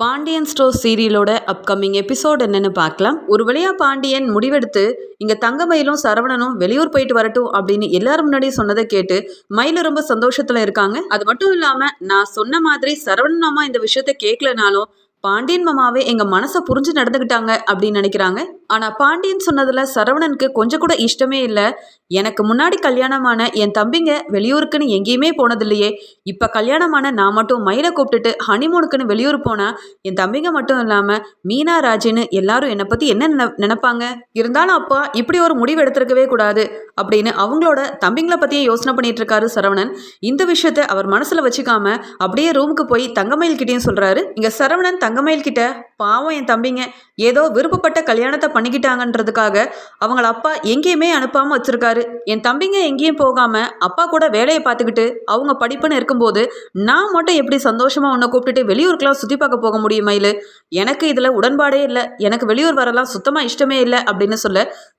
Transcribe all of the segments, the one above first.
Pandian store சீரியலோட upcoming episode என்னன்னு பார்க்கலாம். ஒரு வழியா பாண்டியன் முடிவெடுத்து இங்க தங்கமயிலும் சரவணனும் வெளியூர் போயிட்டு வரட்டும் அப்படின்னு எல்லாரும் முன்னாடி சொன்னதை கேட்டு மயில ரொம்ப சந்தோஷத்துல இருக்காங்க. அது மட்டும் இல்லாம நான் சொன்ன மாதிரி சரவணன் இந்த விஷயத்த கேட்கலனாலும் பாண்டியன் மாமாவே எங்க மனசை புரிஞ்சு நடந்துக்கிட்டாங்க அப்படின்னு நினைக்கிறாங்க. ஆனா பாண்டியன் சொன்னதுல சரவணனுக்கு கொஞ்சம் கூட இஷ்டமே இல்லை. எனக்கு முன்னாடி கல்யாணமான என் தம்பிங்க வெளியூருக்குன்னு எங்கேயுமே போனதில்லையே. இப்ப கல்யாணமான நான் மட்டும் மயிலை கூப்பிட்டுட்டு ஹனிமூனுக்குன்னு வெளியூர் போனா என் தம்பிங்க மட்டும் இல்லாம மீனா ராஜின்னு எல்லாரும் என்னை பத்தி என்ன நினை நினைப்பாங்க? இருந்தாலும் அப்பா இப்படி ஒரு முடிவு எடுத்திருக்கவே கூடாது அப்படின்னு அவங்களோட தம்பிங்களை பத்தியே யோசனை பண்ணிட்டு இருக்காரு சரவணன். இந்த விஷயத்த அவர் மனசுல வச்சுக்காம அப்படியே ரூமுக்கு போய் தங்கமயில் கிட்டேயும் சொல்றாரு. இங்க சரவணன் தங்கமயில் கிட்ட பாவம் என் தம்பிங்க ஏதோ விருப்பப்பட்ட கல்யாணத்தை பண்ணிக்கிட்டாங்கன்றதுக்காக அவங்கள அப்பா எங்கேயுமே அனுப்பாம வச்சிருக்காரு. என் தம்பிங்க எங்கேயும் போகாம அப்பா கூட வேலையை பார்த்துக்கிட்டு அவங்க படிப்புன்னு இருக்கும்போது நான் மட்டும் எப்படி சந்தோஷமா உன்னை கூப்பிட்டுட்டு வெளியூருக்கெலாம் சுத்தி பார்க்க போக முடியும் மயில்? எனக்கு இதுல உடன்பாடே இல்லை. எனக்கு வெளியூர் வரலாம் சுத்தமா இஷ்டமே இல்லை அப்படின்னு சொல்ல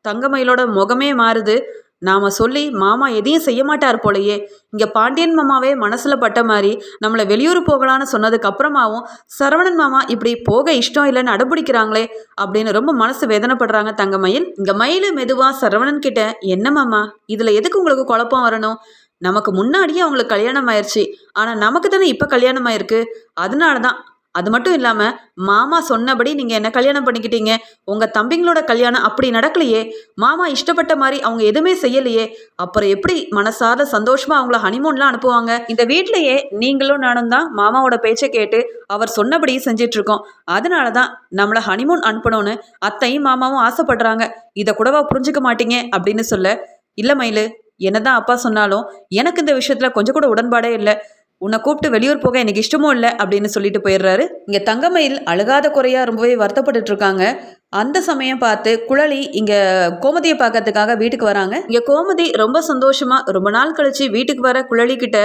தங்கமயிலோட முகமே மாறுது. நாம சொல்லி மாமா எதையும் செய்ய மாட்டார் போலையே. இங்க பாண்டியன் மாமாவே மனசுல பட்ட மாதிரி நம்மளை வெளியூர் போகலான்னு சொன்னதுக்கு அப்புறமாவும் சரவணன் மாமா இப்படி போக இஷ்டம் இல்லைன்னு அடம்பிடிக்கிறாங்களே அப்படின்னு ரொம்ப மனசு வேதனைப்படுறாங்க தங்க மயில் இங்க மயில் மெதுவா சரவணன் கிட்ட என்ன மாமா இதுல எதுக்கு உங்களுக்கு குழப்பம் வரணும்? நமக்கு முன்னாடியே அவங்களுக்கு கல்யாணம் ஆயிடுச்சு ஆனா நமக்கு தானே இப்ப கல்யாணம் ஆயிருக்கு. அதனால தான் அது மட்டும் இல்லாம மாமா சொன்னபடி நீங்க என்ன கல்யாணம் பண்ணிக்கிட்டீங்க? உங்க தம்பிங்களோட கல்யாணம் அப்படி நடக்கலையே. மாமா இஷ்டப்பட்ட மாதிரி அவங்க எதுவுமே செய்யலையே. அப்புறம் எப்படி மனசார சந்தோஷமா அவங்கள ஹனிமூன்லாம் அனுப்புவாங்க? இந்த வீட்லயே நீங்களும் நானும் தான் மாமாவோட பேச்சை கேட்டு அவர் சொன்னபடி செஞ்சிட்டு இருக்கோம் அதனால தான் நம்மளை ஹனிமூன் அனுப்பணும்னு அத்தையும் மாமாவும் ஆசைப்படுறாங்க. இதை கூடவா புரிஞ்சுக்க மாட்டீங்க? அப்படின்னு சொல்ல இல்லை மயிலு என்னதான் அப்பா சொன்னாலும் எனக்கு இந்த விஷயத்துல கொஞ்சம் கூட உடன்பாடே இல்லை. உன்னை கூப்பிட்டு வெளியூர் போக எனக்கு இஷ்டமும் இல்லை அப்படின்னு சொல்லிட்டு போயிடுறாரு. இங்கே தங்கமயில் அழுகாத குறையாக ரொம்பவே வருத்தப்பட்டுட்டு இருக்காங்க அந்த சமயம் பார்த்து குழலி இங்கே கோமதியை பார்க்கறதுக்காக வீட்டுக்கு வராங்க. இங்கே கோமதி ரொம்ப சந்தோஷமாக ரொம்ப நாள் கழிச்சு வீட்டுக்கு வர குழலி கிட்ட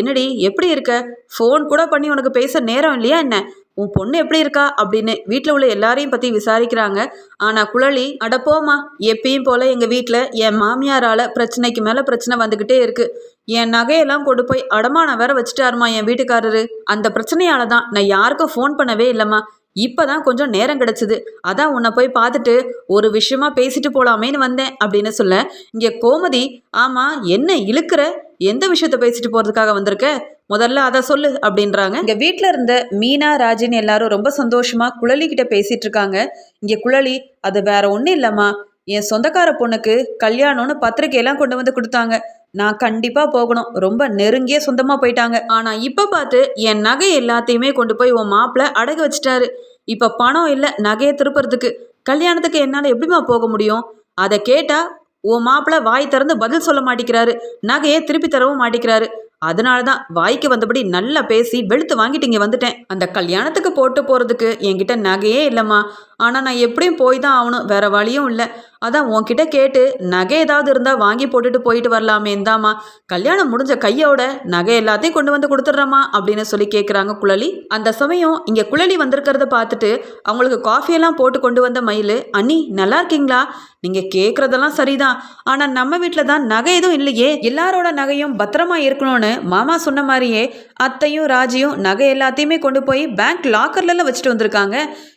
என்னடி எப்படி இருக்க? ஃபோன் கூட பண்ணி உனக்கு பேச நேரம் இல்லையா என்ன? உன் பொண்ணு எப்படி இருக்கா? அப்படின்னு வீட்டில் உள்ள எல்லாரையும் பற்றி விசாரிக்கிறாங்க. ஆனால் குழலி அட போம்மா எப்பயும் போல் எங்கள் வீட்டில் என் மாமியாரால் பிரச்சனைக்கு மேலே பிரச்சனை வந்துக்கிட்டே இருக்குது என் நகையெல்லாம் கொண்டு போய் அடமானம் வேற வச்சுட்டாருமா என் வீட்டுக்காரரு. அந்த பிரச்சனையால தான் நான் யாருக்கும் ஃபோன் பண்ணவே இல்லைம்மா. இப்பதான் கொஞ்சம் நேரம் கிடைச்சது. அதான் உன்னை போய் பார்த்துட்டு ஒரு விஷயமா பேசிட்டு போலாமேன்னு வந்தேன் அப்படின்னு சொல்ல இங்கே கோமதி ஆமாம் என்ன இழுக்கிற? எந்த விஷயத்த பேசிட்டு போகிறதுக்காக வந்திருக்க? முதல்ல அதை சொல்லு அப்படின்றாங்க. இங்கே வீட்டில் இருந்த மீனா ராஜின்னு எல்லாரும் ரொம்ப சந்தோஷமாக குழலி கிட்ட பேசிகிட்டு இருக்காங்க. இங்கே குழலி அது வேற ஒன்றும் இல்லைம்மா. என் சொந்தக்கார பொண்ணுக்கு கல்யாணம்னு பத்திரிக்கையெல்லாம் கொண்டு வந்து கொடுத்தாங்க. நான் கண்டிப்பா போகணும். ரொம்ப நெருங்கிய சொந்தமா போயிட்டாங்க. ஆனா இப்ப பார்த்து என் நகை எல்லாத்தையுமே கொண்டு போய் உன் மாப்பிள்ள அடகு வச்சிட்டாரு. இப்ப பணம் இல்ல நகையை திருப்புறதுக்கு. கல்யாணத்துக்கு என்னால எப்படிம்மா போக முடியும்? அதை கேட்டா உன் மாப்பிள்ள வாய் திறந்து பதில் சொல்ல மாட்டேங்கிறாரு. நகையை திருப்பி தரவும் மாட்டேங்கிறாரு. அதனால தான் வாய்க்கு வந்தபடி நல்லா பேசி வெளுத்து வாங்கிட்டு இங்கே வந்துட்டேன். அந்த கல்யாணத்துக்கு போட்டு போகிறதுக்கு என்கிட்ட நகையே இல்லைம்மா. ஆனால் நான் எப்படியும் போய் தான் ஆகணும். வேற வழியும் இல்லை. அதான் உன்கிட்ட கேட்டு நகை ஏதாவது இருந்தால் வாங்கி போட்டுட்டு போயிட்டு வரலாமே இந்தாம்மா. கல்யாணம் முடிஞ்ச கையோட நகை எல்லாத்தையும் கொண்டு வந்து கொடுத்துட்றமா அப்படின்னு சொல்லி கேட்குறாங்க குழலி. அந்த சமயம் இங்கே குழலி வந்திருக்கிறத பார்த்துட்டு அவங்களுக்கு காஃபியெல்லாம் போட்டு கொண்டு வந்த மயில் அண்ணி நல்லா இருக்கீங்களா? நீங்கள் கேட்குறதெல்லாம் சரிதான். ஆனால் நம்ம வீட்டில் தான் நகை எதுவும் இல்லையே. எல்லாரோட நகையும் பத்திரமா இருக்கணும்னு மாமா சொன்ன மாதிரியே அத்தையும் ராஜியும் நகை எல்லாத்தையுமே கொண்டு போய் பேங்க் லாக்கர்லலாம் வச்சுட்டு வந்திருக்காங்க.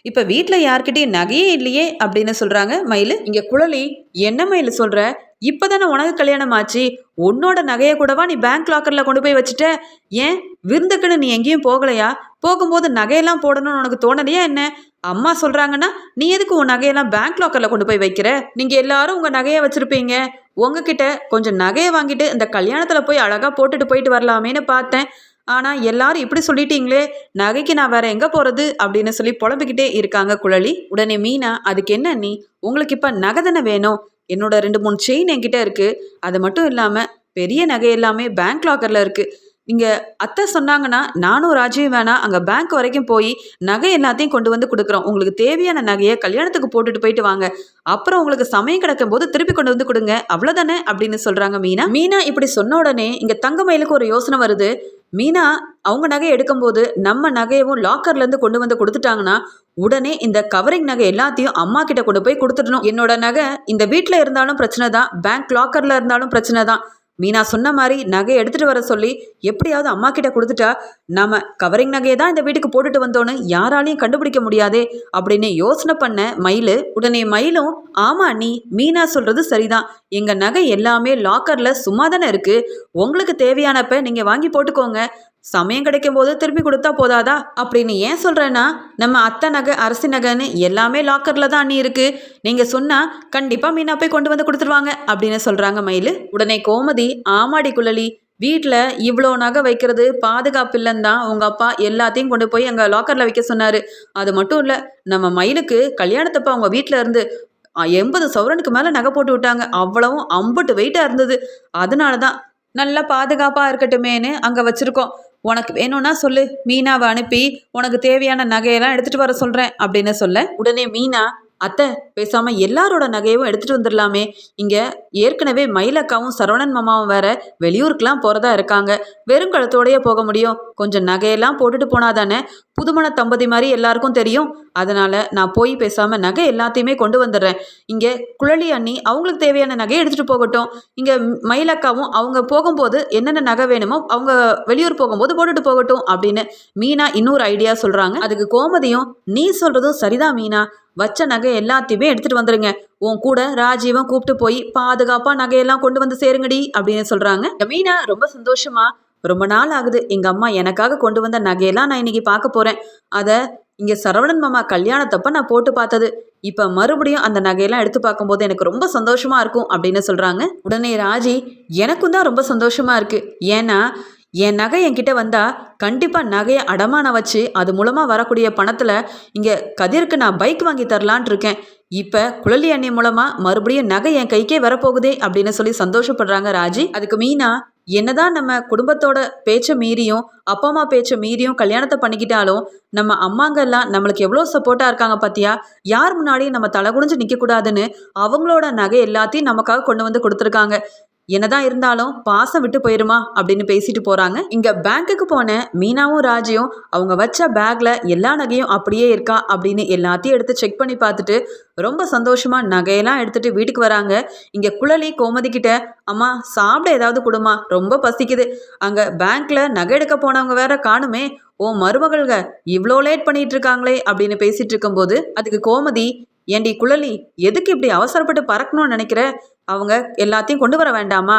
இப்போ வீட்டில் யார்கிட்டையும் நகையே இல்லையே அப்படின்னு சொல்கிறாங்க மயில். இங்கே குழலி என்ன மயில் சொல்ற? இப்பதானே உனக்கு கல்யாணம் ஆச்சு உன்னோட நகையை கூடவா நீ பேங்க் லாக்கர்ல கொண்டு போய் வச்சுட்ட? ஏன்? விருந்துக்குன்னு நீ எங்கேயும் போகலையா? போகும்போது நகையெல்லாம் போடணும்னு உனக்கு தோணலையா என்ன? அம்மா சொல்றாங்கன்னா நீ எதுக்கு உன் நகையெல்லாம் பேங்க் லாக்கர்ல கொண்டு போய் வைக்கிற? நீங்க எல்லாரும் உங்க நகையை வச்சிருப்பீங்க. உங்ககிட்ட கொஞ்சம் நகையை வாங்கிட்டு இந்த கல்யாணத்துல போய் அழகா போட்டுட்டு போயிட்டு வரலாமேன்னு பார்த்தேன். ஆனால் எல்லாரும் இப்படி சொல்லிட்டீங்களே நகைக்கு நான் வேற எங்கே போகிறது அப்படின்னு சொல்லி புலம்பிக்கிட்டே இருக்காங்க குழலி. உடனே மீனா அதுக்கு என்ன நீ? உங்களுக்கு இப்போ நகை தானே வேணும்? என்னோட ரெண்டு மூணு செயின் என்கிட்ட இருக்குது அது மட்டும் இல்லாமல் பெரிய நகை எல்லாமே பேங்க் லாக்கரில் இருக்குது இங்கே அத்தை சொன்னாங்கன்னா நானும் ராஜியும் வேணாம் அங்கே பேங்க் வரைக்கும் போய் நகை எல்லாத்தையும் கொண்டு வந்து கொடுக்குறோம். உங்களுக்கு தேவையான நகையை கல்யாணத்துக்கு போட்டுட்டு போயிட்டு வாங்க. அப்புறம் உங்களுக்கு சமயம் கிடக்கும் போது திருப்பி கொண்டு வந்து கொடுங்க. அவ்வளோதானே அப்படின்னு சொல்கிறாங்க மீனா. மீனா இப்படி சொன்ன உடனே இங்கே தங்கமயிலுக்கு ஒரு யோசனை வருது. மீனா அவங்க நகையை எடுக்கும்போது நம்ம நகையவும் லாக்கர்லேருந்து கொண்டு வந்து கொடுத்துட்டாங்கன்னா உடனே இந்த கவரிங் நகை எல்லாத்தையும் அம்மா கிட்ட கொண்டு போய் கொடுத்துடணும். என்னோட நகை இந்த வீட்டில் இருந்தாலும் பிரச்சனை தான். பேங்க் லாக்கரில் இருந்தாலும் பிரச்சனை தான். மீனா சொன்ன மாதிரி நகையை எடுத்துட்டு வர சொல்லி எப்படியாவது அம்மா கிட்ட கொடுத்துட்டா நாம கவரிங் நகையை தான் இந்த வீட்டுக்கு போட்டுட்டு வந்தோன்னு யாராலையும் கண்டுபிடிக்க முடியாதே அப்படின்னு யோசனை பண்ண மயிலு உடனே மயிலும் ஆமா நீ மீனா சொல்றது சரிதான். எங்க நகை எல்லாமே லாக்கர்ல சும்மா தானே இருக்கு. உங்களுக்கு தேவையானப்ப நீங்க வாங்கி போட்டுக்கோங்க. சமயம் கிடைக்கும் போது திருப்பி கொடுத்தா போதாதா? அப்படின்னு ஏன் சொல்கிறேன்னா நம்ம அத்தை நகை அரசி நகைன்னு எல்லாமே லாக்கரில் தான் அண்ணி இருக்குது நீங்கள் சொன்னால் கண்டிப்பாக மீனா போய் கொண்டு வந்து கொடுத்துருவாங்க அப்படின்னு சொல்கிறாங்க மயில். உடனே கோமதி ஆமாடி குழலி வீட்டில் இவ்வளோ நகை வைக்கிறது பாதுகாப்பு இல்லைன்னு தான் உங்கள் அப்பா எல்லாத்தையும் கொண்டு போய் அங்கே லாக்கரில் வைக்க சொன்னார். அது மட்டும் இல்லை நம்ம மயிலுக்கு கல்யாணத்தப்ப அவங்க வீட்டில் இருந்து எண்பது சவரனுக்கு மேலே நகை போட்டு விட்டாங்க. அவ்வளவும் அம்புட்டு வெயிட்டாக இருந்தது. அதனால தான் நல்லா பாதுகாப்பாக இருக்கட்டுமேன்னு அங்கே வச்சுருக்கோம். உனக்கு வேணும்னா சொல்லு. மீனாவை அனுப்பி உனக்கு தேவையான நகையெல்லாம் எடுத்துகிட்டு வர சொல்கிறேன் அப்படின்னு சொல்ல. உடனே மீனா அத்தை பேசாமல் எல்லாரோட நகையும் எடுத்துகிட்டு வந்துடலாமே. இங்கே ஏற்கனவே மயிலக்காவும் சரவணன் மாமாவும் வேற வெளியூருக்கெலாம் போகிறதா இருக்காங்க. வெறும் கழுத்தோடையே போக முடியும். கொஞ்சம் நகையெல்லாம் போட்டுட்டு போனாதானே புதுமண தம்பதி மாதிரி எல்லாருக்கும் தெரியும். அதனால் நான் போய் பேசாமல் நகை எல்லாத்தையுமே கொண்டு வந்துடுறேன். இங்கே குழலி அண்ணி அவங்களுக்கு தேவையான நகையை எடுத்துகிட்டு போகட்டும். இங்கே மயிலக்காவும் அவங்க போகும்போது என்னென்ன நகை வேணுமோ அவங்க வெளியூர் போகும்போது போட்டுட்டு போகட்டும் அப்படின்னு மீனா இன்னொரு ஐடியா சொல்கிறாங்க அதுக்கு கோமதியும் நீ சொல்கிறதும் சரிதான் மீனா. வச்ச நகை எல்லாத்தையுமே எடுத்துட்டு வந்துருங்க. உன் கூட ராஜீவன் கூப்பிட்டு போய் பாதுகாப்பா நகையெல்லாம் கொண்டு வந்து சேருங்கடி அப்படின்னு சொல்றாங்க. மீனா ரொம்ப சந்தோஷமா ரொம்ப நாள் ஆகுது. எங்க அம்மா எனக்காக கொண்டு வந்த நகையெல்லாம் நான் இன்னைக்கு பார்க்க போறேன். அதை இங்க சரவணன் மாமா கல்யாணத்தப்ப நான் போட்டு பார்த்தது. இப்ப மறுபடியும் அந்த நகையெல்லாம் எடுத்து பார்க்கும்போது எனக்கு ரொம்ப சந்தோஷமா இருக்கும் அப்படின்னு சொல்றாங்க. உடனே ராஜி எனக்கும் தான் ரொம்ப சந்தோஷமா இருக்கு. ஏன்னா என் நகை என்கிட்ட வந்தால் கண்டிப்பாக நகையை அடமானம் வச்சு அது மூலமாக வரக்கூடிய பணத்தில் இங்கே கதிருக்கு நான் பைக் வாங்கி தரலான் இருக்கேன். இப்போ குழலி அண்ணி மூலமாக மறுபடியும் நகை என் கைக்கே வரப்போகுதே அப்படின்னு சொல்லி சந்தோஷப்படுறாங்க ராஜி. அதுக்கு மீனா என்னதான் நம்ம குடும்பத்தோட பேச்சை மீறியும் அப்பா அம்மா பேச்சை மீறியும் கல்யாணத்தை பண்ணிக்கிட்டாலும் நம்ம அம்மாங்கெல்லாம் நம்மளுக்கு எவ்வளோ சப்போர்ட்டாக இருக்காங்க பார்த்தியா யார் முன்னாடியும் நம்ம தலை குடிஞ்சு நிற்கக்கூடாதுன்னு அவங்களோட நகை எல்லாத்தையும் நமக்காக கொண்டு வந்து கொடுத்துருக்காங்க. என்னதான் இருந்தாலும் பாசம் விட்டு போயிருமா அப்படின்னு பேசிட்டு போறாங்க. இங்க பேங்க்குக்கு போன மீனாவும் ராஜியும் அவங்க வச்ச பேக்ல எல்லா நகையும் அப்படியே இருக்கா அப்படின்னு எல்லாத்தையும் எடுத்து செக் பண்ணி பார்த்துட்டு ரொம்ப சந்தோஷமா நகையெல்லாம் எடுத்துட்டு வீட்டுக்கு வராங்க. இங்க குழலி கோமதி கிட்ட அம்மா சாப்பிட ஏதாவது கொடுமா ரொம்ப பசிக்குது. அங்க பேங்க்ல நகை எடுக்க போனவங்க வேற காணுமே. ஓ மருமகள்க இவ்வளோ லேட் பண்ணிட்டு இருக்காங்களே அப்படின்னு பேசிட்டு இருக்கும்போது அதுக்கு கோமதி ஏண்டி குழலி எதுக்கு இப்படி அவசரப்பட்டு பறக்கணும்னு நினைக்கிற? அவங்க எல்லாத்தையும் கொண்டு வர வேண்டாமா?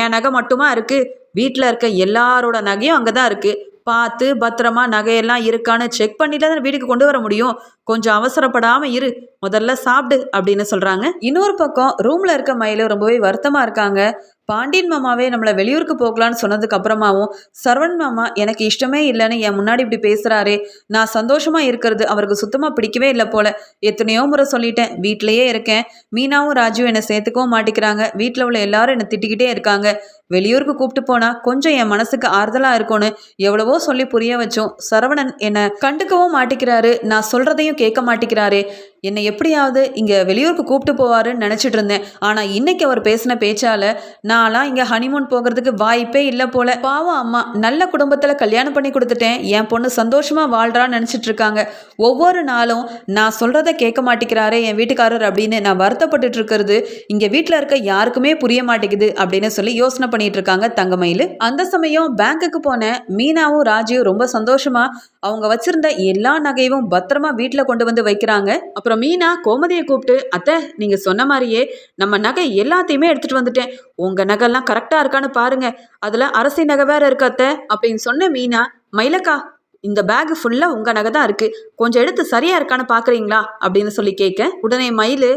என் நகை மட்டுமா இருக்குது வீட்டில் இருக்க எல்லாரோட நகையும் அங்கே தான் இருக்குது பார்த்து பத்திரமா நகையெல்லாம் இருக்கான்னு செக் பண்ணிட்டு தான் வீட்டுக்கு கொண்டு வர முடியும். கொஞ்சம் அவசரப்படாமல் இரு. முதல்ல சாப்பிடு அப்படின்னு சொல்கிறாங்க இன்னொரு பக்கம் ரூமில் இருக்க மயிலும் ரொம்பவே வருத்தமாக இருக்காங்க. பாண்டியன் மாமாவே நம்மளை வெளியூருக்கு போகலான்னு சொன்னதுக்கு அப்புறமாவும் சரவண் மாமா எனக்கு இஷ்டமே இல்லைன்னு என் முன்னாடி இப்படி பேசுகிறாரே நான் சந்தோஷமாக இருக்கிறது அவருக்கு சுத்தமாக பிடிக்கவே இல்லை போல. எத்தனையோ முறை சொல்லிட்டேன். வீட்டிலையே இருக்கேன். மீனாவும் ராஜுவும் என்னை சேர்த்துக்கவும் மாட்டிக்கிறாங்க. வீட்டில் உள்ள எல்லாரும் என்னை திட்டிக்கிட்டே இருக்காங்க. வெளியூருக்கு கூப்பிட்டு போனால் கொஞ்சம் என் மனசுக்கு ஆறுதலாக இருக்கும்னு எவ்வளவோ சொல்லி புரிய வச்சோம். சரவணன் என்னை கண்டுக்கவும் மாட்டிக்கிறாரு. நான் சொல்கிறதையும் கேட்க மாட்டிக்கிறாரே. என்னை எப்படியாவது இங்கே வெளியூருக்கு கூப்பிட்டு போவாருன்னு நினச்சிட்டு இருந்தேன். ஆனால் இன்னைக்கு அவர் பேசின பேச்சால் நான்லாம் இங்கே ஹனிமூன் போகிறதுக்கு வாய்ப்பே இல்லை போல. பாவம் அம்மா நல்ல குடும்பத்தில் கல்யாணம் பண்ணி கொடுத்துட்டேன். என் பொண்ணு சந்தோஷமாக வாழ்கிறான்னு நினச்சிட்டு இருக்காங்க. ஒவ்வொரு நாளும் நான் சொல்கிறத கேட்க மாட்டேங்கிறாரே என் வீட்டுக்காரர் அப்படின்னு நான் வருத்தப்பட்டுட்டு இருக்கிறது. இங்கே வீட்டில் இருக்க யாருக்குமே புரிய மாட்டேங்குது அப்படின்னு சொல்லி யோசனை பண்ணிட்டு இருக்காங்க தங்கமயில். அந்த சமயம் பேங்க்குக்கு போன மீனாவும் ராஜியும் ரொம்ப சந்தோஷமாக அவங்க வச்சிருந்த எல்லா நகையும் பத்திரமா வீட்டில் கொண்டு வந்து வைக்கிறாங்க. அப்புறம் மீனா கோமதியை கூப்பிட்டு அத்தை நீங்கள் சொன்ன மாதிரியே நம்ம நகை எல்லாத்தையுமே எடுத்துகிட்டு வந்துட்டேன். உங்கள் நகைலாம் கரெக்டாக இருக்கான்னு பாருங்க. அதில் அரசி நகை வேற இருக்கு அத்தை. அப்படின்னு சொன்ன மீனா மயிலக்கா இந்த பேக் ஃபுல்லாக உங்கள் நகை தான் இருக்குது கொஞ்சம் எடுத்து சரியாக இருக்கான்னு பார்க்குறீங்களா அப்படின்னு சொல்லி கேட்க உடனே மயில்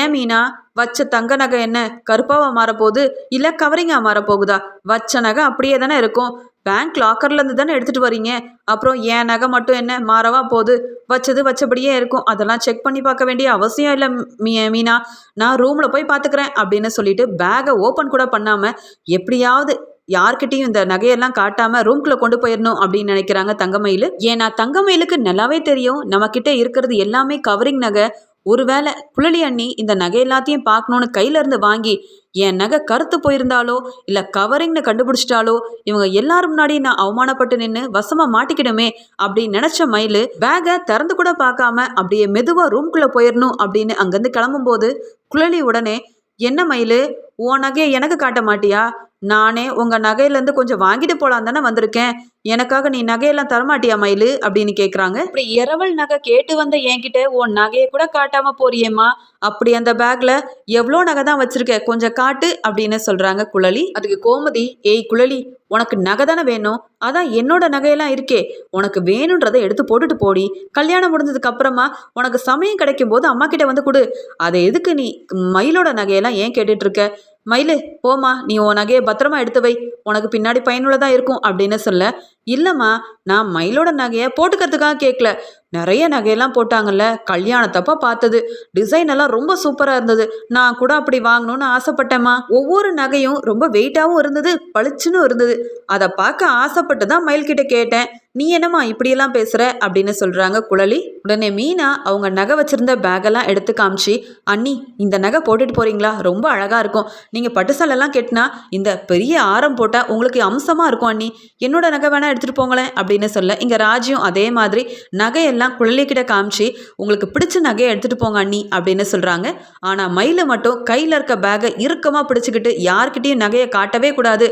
ஏன் மீனா வச்ச தங்க நகை என்ன கருப்பாவாக மாறப்போகுது இல்லை கவரிங்காக மாறப்போகுதா? வச்ச நகை அப்படியே தானே இருக்கும். பேங்க் லாக்கர்லேருந்து தானே எடுத்துகிட்டு வரீங்க அப்புறம் என் நகை மட்டும் என்ன? மாறவா போகுது. வச்சது வச்சபடியே இருக்கும். அதெல்லாம் செக் பண்ணி பார்க்க வேண்டிய அவசியம் இல்லை மீ மீனா. நான் ரூமில் போய் பார்த்துக்கிறேன் அப்படின்னு சொல்லிட்டு பேகை ஓப்பன் கூட பண்ணாமல் எப்படியாவது யார்கிட்டையும் இந்த நகையெல்லாம் காட்டாம ரூம்குள்ள கொண்டு போயிடணும் அப்படின்னு நினைக்கிறாங்க தங்கமயில். ஏன்னா தங்கமயிலுக்கு நல்லாவே தெரியும். நம்ம கிட்ட இருக்கிறது எல்லாமே கவரிங் நகை. ஒருவேளை குழலி அண்ணி இந்த நகை எல்லாத்தையும் பார்க்கணுன்னு கையில இருந்து வாங்கி என் நகை கருத்து போயிருந்தாலோ இல்லை கவரிங்னு கண்டுபிடிச்சிட்டாலோ இவங்க எல்லாரும் முன்னாடி நான் அவமானப்பட்டு நின்று வசமாக மாட்டிக்கிடுமே அப்படின்னு நினச்ச மயில் பேகை திறந்து கூட பார்க்காம அப்படியே மெதுவாக ரூம்குள்ளே போயிடணும் அப்படின்னு அங்கேருந்து கிளம்பும்போது குழலி உடனே என்ன மயில் உன் நகையை எனக்கு காட்ட மாட்டியா? நானே உங்கள் நகையிலேருந்து கொஞ்சம் வாங்கிட்டு போகலாம் தானே வந்திருக்கேன். எனக்காக நீ நகையெல்லாம் தரமாட்டியா மயிலு? அப்படின்னு கேட்குறாங்க இப்படி இரவல் நகை கேட்டு வந்த என்கிட்ட உன் நகையை கூட காட்டாம போறியேம்மா. அப்படி அந்த பேக்ல எவ்வளோ நகை தான் வச்சிருக்க கொஞ்சம் காட்டு அப்படின்னு சொல்றாங்க குழலி. அதுக்கு கோமதி ஏய் குழலி உனக்கு நகை தானே வேணும்? அதான் என்னோட நகையெல்லாம் இருக்கே. உனக்கு வேணுன்றதை எடுத்து போட்டுட்டு போடி. கல்யாணம் முடிஞ்சதுக்கு அப்புறமா உனக்கு சமயம் கிடைக்கும் போது அம்மா கிட்ட வந்து கொடு. அதை எதுக்கு நீ மயிலோட நகையெல்லாம் ஏன் கேட்டுட்டு இருக்க? மயிலு போமா நீ உன் நகையை பத்திரமா எடுத்து வை. உனக்கு பின்னாடி பயனுள்ளதாக இருக்கும் அப்படின்னு சொல்ல இல்லைம்மா நான் மயிலோட நகையை போட்டுக்கிறதுக்காக கேட்கல நிறைய நகையெல்லாம் போட்டாங்கல்ல. கல்யாணத்தப்ப பார்த்தது. டிசைன் எல்லாம் ரொம்ப சூப்பராக இருந்தது. நான் கூட அப்படி வாங்கணும்னு ஆசைப்பட்டேம்மா. ஒவ்வொரு நகையும் ரொம்ப வெயிட்டாகவும் இருந்தது பளிச்சுன்னு இருந்தது. அதை பார்க்க ஆசைப்பட்டு தான் மயில்கிட்ட கேட்டேன். நீ என்னம்மா இப்படியெல்லாம் பேசுகிற அப்படின்னு சொல்கிறாங்க குழலி. உடனே மீனா அவங்க நகை வச்சிருந்த பேக்கெல்லாம் எடுத்து காமிச்சு அண்ணி இந்த நகை போட்டுட்டு போறீங்களா? ரொம்ப அழகாக இருக்கும். நீங்கள் பட்டுசாலெல்லாம் கெட்டினா கட்டினா இந்த பெரிய ஆரம் போட்டால் உங்களுக்கு அம்சமாக இருக்கும் அண்ணி. என்னோட நகை வேணால் எடுத்துகிட்டு போங்களேன். அப்படின்னு சொல்ல இங்கே ராஜியும் அதே மாதிரி நகையெல்லாம் குழலிக்கிட்ட காமிச்சு உங்களுக்கு பிடிச்ச நகையை எடுத்துகிட்டு போங்க அண்ணி அப்படின்னு சொல்கிறாங்க ஆனால் மயில மட்டும் கையில் இருக்க பேகை இறுக்கமாக பிடிச்சிக்கிட்டு யார்கிட்டையும் நகையை காட்டவே கூடாது.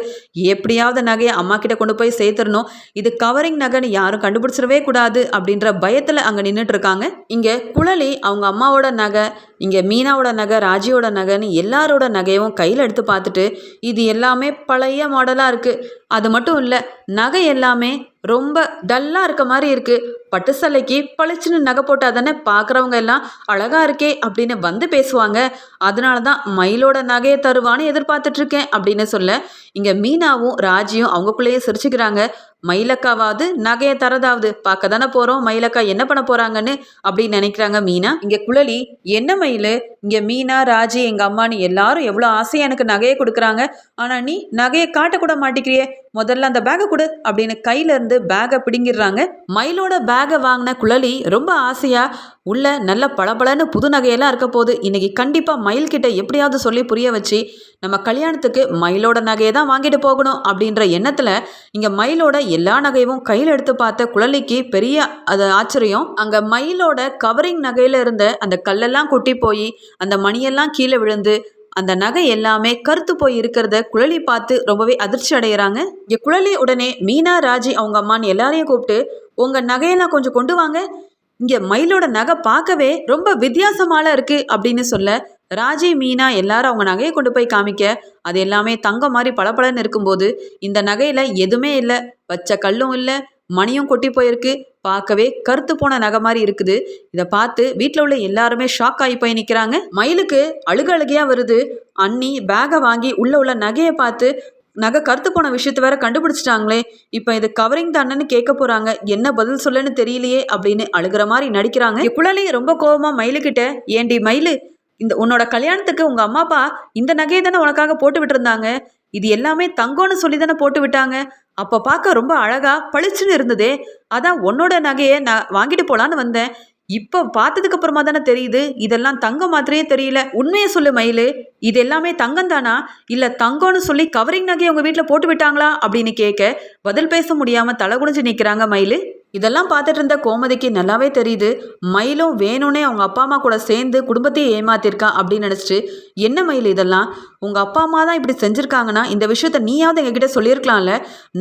எப்படியாவது நகையை அம்மா கிட்ட கொண்டு போய் சேர்த்துடணும். இது கவரிங் நகைன்னு யாரும் கண்டுபிடிச்சிடவே கூடாது அப்படின்ற பயத்தில் அங்கே நின்றுட்டு இருக்காங்க. இங்கே குழலி அவங்க அம்மாவோட நகை இங்கே மீனாவோட நகை ராஜியோட நகைன்னு எல்லாரோட நகையும் கையில் எடுத்து பார்த்துட்டு இது எல்லாமே பழைய மாடலாக இருக்குது அது மட்டும் இல்லை நகை எல்லாமே ரொம்ப டல்லாக இருக்க மாதிரி இருக்குது பட்டு சலைக்கு பளிச்சுன்னு நகை போட்டால் தானே பார்க்குறவங்க எல்லாம் அழகாக இருக்கே அப்படின்னு வந்து பேசுவாங்க. அதனால தான் மயிலோட நகையை தருவான்னு எதிர்பார்த்துட்ருக்கேன் அப்படின்னு சொல்ல இங்கே மீனாவும் ராஜியும் அவங்களுக்குள்ளேயே சிரிச்சுக்கிறாங்க. மயிலக்காவாவது நகையை தரதாவது. பார்க்க தானே போகிறோம் மயிலக்கா என்ன பண்ண போகிறாங்கன்னு அப்படின்னு நினைக்கிறாங்க மீனா. இங்கே குழலி என்ன மயில்? இங்கே மீனா ராஜி எங்கள் அம்மானு எல்லாரும் எவ்வளோ ஆசையாக எனக்கு நகையை கொடுக்குறாங்க. ஆனால் நீ நகையை காட்டக்கூட மாட்டேங்கிறியே முதல்ல அந்த பேகை கொடு அப்படின்னு கையிலேருந்து பேகை பிடுங்கிடுறாங்க. மயிலோட பேகை வாங்கின குழலி ரொம்ப ஆசையாக உள்ள நல்ல பளபளன்னு புது நகையெல்லாம் இருக்க போது இன்னைக்கு கண்டிப்பாக மயில் கிட்ட எப்படியாவது சொல்லி புரிய வச்சு நம்ம கல்யாணத்துக்கு மயிலோட நகையை தான் வாங்கிட்டு போகணும். அப்படின்ற எண்ணத்தில் இங்கே மயிலோட எல்லா நகையும் கையில் எடுத்து பார்த்த குழலிக்கு பெரிய அது ஆச்சரியம். அங்கே மயிலோட கவரிங் நகையில் இருந்த அந்த கல்லெல்லாம் கொட்டி போய் அந்த மணியெல்லாம் கீழே விழுந்து அந்த நகை எல்லாமே கருத்து போய் இருக்கிறத குழலி பார்த்து ரொம்பவே அதிர்ச்சி அடைகிறாங்க இங்கே குழலி உடனே மீனா ராஜி அவங்க அம்மான்னு எல்லாரையும் கூப்பிட்டு உங்கள் நகையெல்லாம் கொஞ்சம் கொண்டு வாங்க. இங்கே மயிலோட நகை பார்க்கவே ரொம்ப வித்தியாசமால இருக்கு அப்படின்னு சொல்ல ராஜி மீனா எல்லாரும் அவங்க நகையை கொண்டு போய் காமிக்க அது எல்லாமே தங்கம் மாதிரி பளபளன்னு இருக்கும்போது இந்த நகையில எதுவுமே இல்லை. வச்ச கல்லும் இல்லை மணியும் கொட்டி போயிருக்கு. பார்க்கவே கருத்து போன நகை மாதிரி இருக்குது. இதை பார்த்து வீட்டில் உள்ள எல்லாருமே ஷாக் ஆகி போய் நிற்கிறாங்க மயிலுக்கு அழுக அழுகையாக வருது. அண்ணி பேகை வாங்கி உள்ள உள்ள நகையை பார்த்து நகை கருத்து போன விஷயத்த வேற கண்டுபிடிச்சிட்டாங்களே. இப்போ இது கவரிங் தானேன்னு கேட்க போறாங்க. என்ன பதில் சொல்லன்னு தெரியலையே அப்படின்னு அழுகிற மாதிரி நடிக்கிறாங்க. குழலி ரொம்ப கோபமா மயிலுக்கிட்ட ஏண்டி மயிலு இந்த உன்னோட கல்யாணத்துக்கு உங்க அம்மா அப்பா இந்த நகையை தானே உனக்காக போட்டு விட்டுருந்தாங்க? இது எல்லாமே தங்கம்னு சொல்லி தானே போட்டு விட்டாங்க. அப்போ பார்க்க ரொம்ப அழகா பளிச்சுன்னு இருந்ததே. அதான் உன்னோட நகையை நான் வாங்கிட்டு போலான்னு வந்தேன். இப்போ பார்த்ததுக்கு அப்புறமா தானே தெரியுது. இதெல்லாம் தங்கம் மாதிரியே தெரியல. உண்மையை சொல்லு மயிலு. இது எல்லாமே தங்கம் தானா? இல்லை தங்கம்னு சொல்லி கவரிங் நகையை உங்கள் வீட்டில் போட்டு விட்டாங்களா? அப்படின்னு கேட்க பதில் பேச முடியாமல் தலை குனிஞ்சு நிற்கிறாங்க மயிலு. இதெல்லாம் பார்த்துட்டு இருந்த கோமதிக்கு நல்லாவே தெரியுது. மயிலும் வேணும்னே அவங்க அப்பா அம்மா கூட சேர்ந்து குடும்பத்தையே ஏமாத்திருக்கா அப்படின்னு நினச்சிட்டு என்ன மயில் இதெல்லாம்? உங்கள் அப்பா அம்மா தான் இப்படி செஞ்சுருக்காங்கன்னா இந்த விஷயத்த நீயாவது எங்ககிட்ட சொல்லியிருக்கலாம்ல?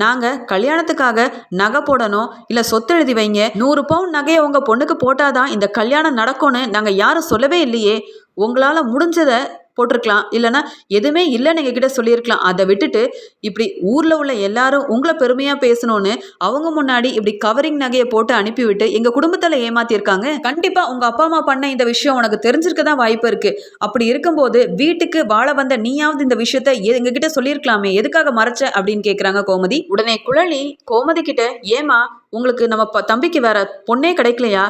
நாங்கள் கல்யாணத்துக்காக நகை போடணும் இல்லை சொத்து எழுதி வைங்க. நூறு பவுன் நகையை உங்கள் பொண்ணுக்கு போட்டாதான் இந்த கல்யாணம் நடக்கும்னு நாங்கள் யாரும் சொல்லவே இல்லையே. உங்களால் முடிஞ்சதை போட்டிருக்கலாம். இல்லைனா எதுவுமே இல்லைன்னு எங்ககிட்ட சொல்லியிருக்கலாம். அதை விட்டுட்டு இப்படி ஊரில் உள்ள எல்லாரும் உங்களை பெருமையாக பேசணும்னு அவங்க முன்னாடி இப்படி கவரிங் நகையை போட்டு அனுப்பிவிட்டு எங்கள் குடும்பத்தில் ஏமாத்திருக்காங்க கண்டிப்பாக உங்கள் அப்பா அம்மா பண்ண இந்த விஷயம் உனக்கு தெரிஞ்சிருக்க தான் வாய்ப்பு இருக்குது அப்படி இருக்கும்போது வீட்டுக்கு வாழ வந்த நீயாவது இந்த விஷயத்த எங்ககிட்ட சொல்லியிருக்கலாமே? எதுக்காக மறைச்ச? அப்படின்னு கேட்குறாங்க கோமதி. உடனே குழலி கோமதி கிட்ட ஏமா உங்களுக்கு நம்ம ப- தம்பிக்கு வேற பொண்ணே கிடைக்கலையா?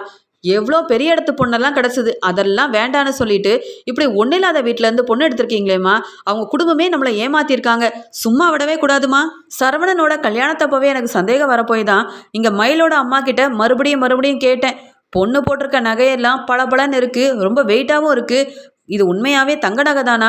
எவ்வளோ பெரிய இடத்து பொண்ணெல்லாம் கிடச்சிது? அதெல்லாம் வேண்டான்னு சொல்லிட்டு இப்படி ஒன்றும் இல்லாத வீட்டிலேருந்து பொண்ணு எடுத்திருக்கீங்களேம்மா? அவங்க குடும்பமே நம்மளை ஏமாத்திருக்காங்க. சும்மா விடவே கூடாதுமா சரவணனோட கல்யாணத்தப்பவே எனக்கு சந்தேகம் வரப்போய் தான் இங்கே மயிலோட அம்மா கிட்ட மறுபடியும் மறுபடியும் கேட்டேன். பொண்ணு போட்டிருக்க நகையெல்லாம் பளபளன்னு இருக்குது ரொம்ப வெயிட்டாகவும் இருக்குது இது உண்மையாவே தங்க நகை தானா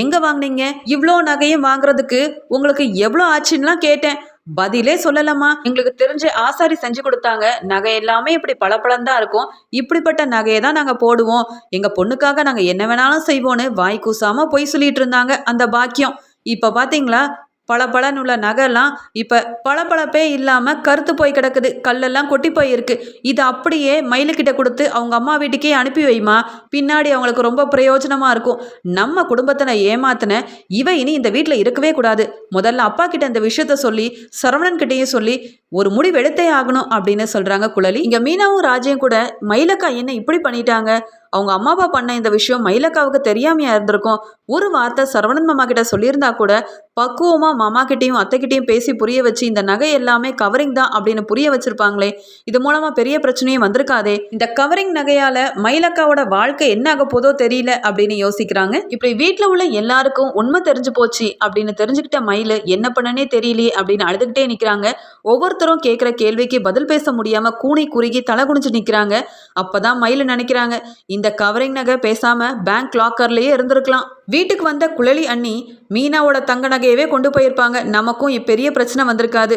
எங்கே வாங்குனீங்க? இவ்வளோ நகையும் வாங்குறதுக்கு உங்களுக்கு எவ்வளோ ஆச்சுன்னுலாம் கேட்டேன். பதிலே சொல்லலாமா எங்களுக்கு தெரிஞ்ச ஆசாரி செஞ்சு கொடுத்தாங்க. நகை எல்லாமே இப்படி பளபளன்னு தான் இருக்கும். இப்படிப்பட்ட நகையை தான் நாங்கள் போடுவோம். எங்கள் பொண்ணுக்காக நாங்கள் என்ன வேணாலும் செய்வோன்னு வாய் கூசாமல் பொய் சொல்லிட்டு இருந்தாங்க அந்த பாக்கியம். இப்போ பாத்தீங்களா? பளபளன்னு உள்ள நகைலாம் இப்போ பளபளப்பே இல்லாமல் கருத்து போய் கிடக்குது. கல்லெல்லாம் கொட்டி போயிருக்கு. இது அப்படியே மயிலுக்கிட்ட கொடுத்து அவங்க அம்மா வீட்டுக்கே அனுப்பி வைமா. பின்னாடி அவங்களுக்கு ரொம்ப பிரயோஜனமாக இருக்கும். நம்ம குடும்பத்தினை ஏமாத்தின இவ இனி இந்த வீட்டில் இருக்கவே கூடாது. முதல்ல அப்பா கிட்ட இந்த விஷயத்த சொல்லி சரவணன் கிட்டேயும் சொல்லி ஒரு முடிவு எடுத்தே ஆகணும் அப்படின்னு சொல்கிறாங்க குழலி. இங்கே மீனாவும் ராஜையும் கூட மயிலக்கா என்ன இப்படி பண்ணிட்டாங்க? அவங்க அம்மா அப்பா பண்ண இந்த விஷயம் மயிலக்காவுக்கு தெரியாமையா இருந்திருக்கும். ஒரு வார்த்தை சரவணன் மாமா கிட்ட சொல்லியிருந்தா கூட பக்குவமா மாமா கிட்டையும் அத்தைக்கிட்டையும் பேசி புரிய வச்சு இந்த நகை எல்லாமே கவரிங் தான் அப்படின்னு புரிய வச்சிருப்பாங்களே. இது மூலமா பெரிய பிரச்சனையும் வந்திருக்காதே. இந்த கவரிங் நகையால மயிலக்காவோட வாழ்க்கை என்ன ஆக போதோ தெரியல அப்படின்னு யோசிக்கிறாங்க. இப்படி வீட்டில் உள்ள எல்லாருக்கும் உண்மை தெரிஞ்சு போச்சு அப்படின்னு தெரிஞ்சுக்கிட்ட மயில் என்ன பண்ணனே தெரியலையே அப்படின்னு அழுதுகிட்டே நிற்கிறாங்க ஒவ்வொருத்தரும் கேட்குற கேள்விக்கு பதில் பேச முடியாம கூனி குறுகி தலை குனிஞ்சு நிற்கிறாங்க அப்பதான் மயில் நினைக்கிறாங்க இந்த கவரிங் நகை பேசாம பேங்க் லாக்கர்லயே இருந்திருக்கலாம். வீட்டுக்கு வந்த குழலி அண்ணி மீனாவோட தங்க நகையவே கொண்டு போயிருப்பாங்க. நமக்கும் இப்பெரிய பிரச்சனை வந்திருக்காது.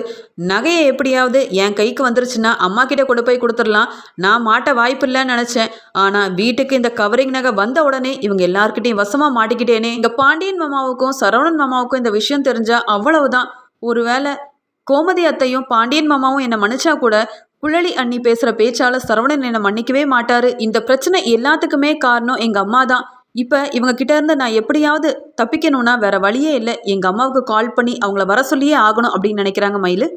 நகையை எப்படியாவது என் கைக்கு வந்துருச்சுன்னா அம்மா கிட்ட கொண்டு போய் கொடுத்துடலாம். நான் மாட்ட வாய்ப்பு இல்லைன்னு நினச்சேன். ஆனால் வீட்டுக்கு இந்த கவரிங் நகை வந்த உடனே இவங்க எல்லாருக்கிட்டையும் வசமாக மாட்டிக்கிட்டேனே. இந்த பாண்டியன் மாமாவுக்கும் சரவணன் மாமாவுக்கும் இந்த விஷயம் தெரிஞ்சா அவ்வளவுதான். ஒருவேளை கோமதி அத்தையும் பாண்டியன் மாமாவும் என்னை மன்னிச்சா கூட குழலி அண்ணி பேசுகிற பேச்சால சரவணன் என்னை மன்னிக்கவே மாட்டாரு. இந்த பிரச்சனை எல்லாத்துக்குமே காரணம் எங்கள் அம்மா தான். இப்போ இவங்க கிட்ட இருந்து நான் எப்படியாவது தப்பிக்கணும்னா வேற வழியே இல்லை. எங்கள் அம்மாவுக்கு கால் பண்ணி அவங்கள வர சொல்லியே ஆகணும் அப்படின்னு நினைக்கிறாங்க மயில்.